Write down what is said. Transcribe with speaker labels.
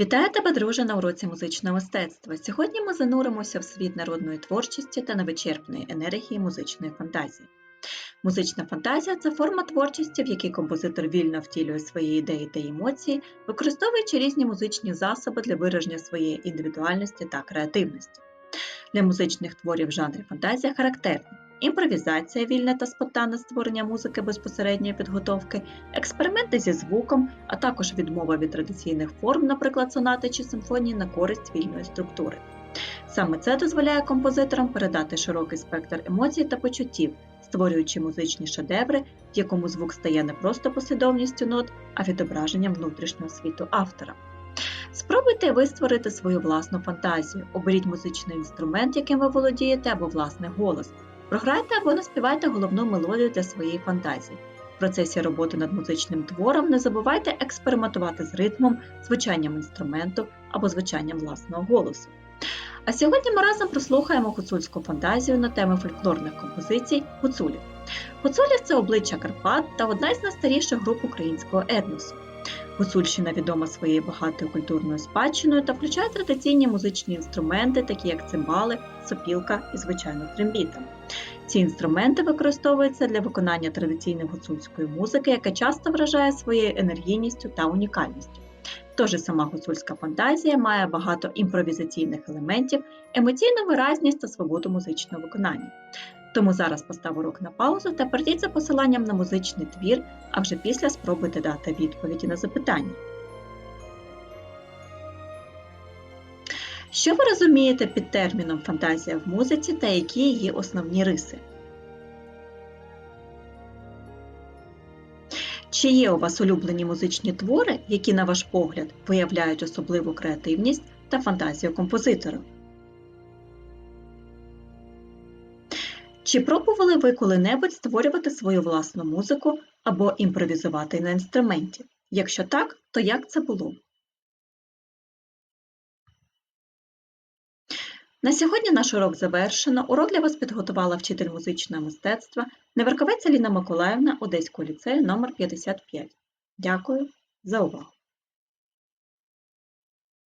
Speaker 1: Вітаю тебе, друже, на уроці музичного мистецтва. Сьогодні ми зануримося в світ народної творчості та невичерпної енергії музичної фантазії. Музична фантазія це форма творчості, в якій композитор вільно втілює свої ідеї та емоції, використовуючи різні музичні засоби для вираження своєї індивідуальності та креативності. Для музичних творів в жанрі фантазія характерні імпровізація, вільне та спонтанне створення музики безпосередньої підготовки, експерименти зі звуком, а також відмова від традиційних форм, наприклад, сонати чи симфонії на користь вільної структури. Саме це дозволяє композиторам передати широкий спектр емоцій та почуттів, створюючи музичні шедеври, в якому звук стає не просто послідовністю нот, а відображенням внутрішнього світу автора. Спробуйте ви створити свою власну фантазію, оберіть музичний інструмент, яким ви володієте, або власний голос. Програйте або наспівайте головну мелодію для своєї фантазії. В процесі роботи над музичним твором не забувайте експериментувати з ритмом, звучанням інструменту або звучанням власного голосу. А сьогодні ми разом прослухаємо гуцульську фантазію на теми фольклорних композицій гуцулів. Гуцулів це обличчя Карпат та одна із найстаріших груп українського етносу. Гуцульщина відома своєю багатою культурною спадщиною та включає традиційні музичні інструменти, такі як цимбали, сопілка і, звичайно, трембіта. Ці інструменти використовуються для виконання традиційної гуцульської музики, яка часто вражає своєю енергійністю та унікальністю. Тож сама гуцульська фантазія має багато імпровізаційних елементів, емоційну виразність та свободу музичного виконання. Тому зараз постав урок на паузу та перейдіть за посиланням на музичний твір, а вже після спробуйте дати відповіді на запитання. Що ви розумієте під терміном фантазія в музиці та які її основні риси? Чи є у вас улюблені музичні твори, які, на ваш погляд, виявляють особливу креативність та фантазію композитора? Чи пробували ви коли-небудь створювати свою власну музику або імпровізувати на інструменті? Якщо так, то як це було? На сьогодні наш урок завершено. Урок для вас підготувала вчитель музичного мистецтва Неверковець Аліна Миколаївна Одеського ліцею номер 55 Дякую за увагу!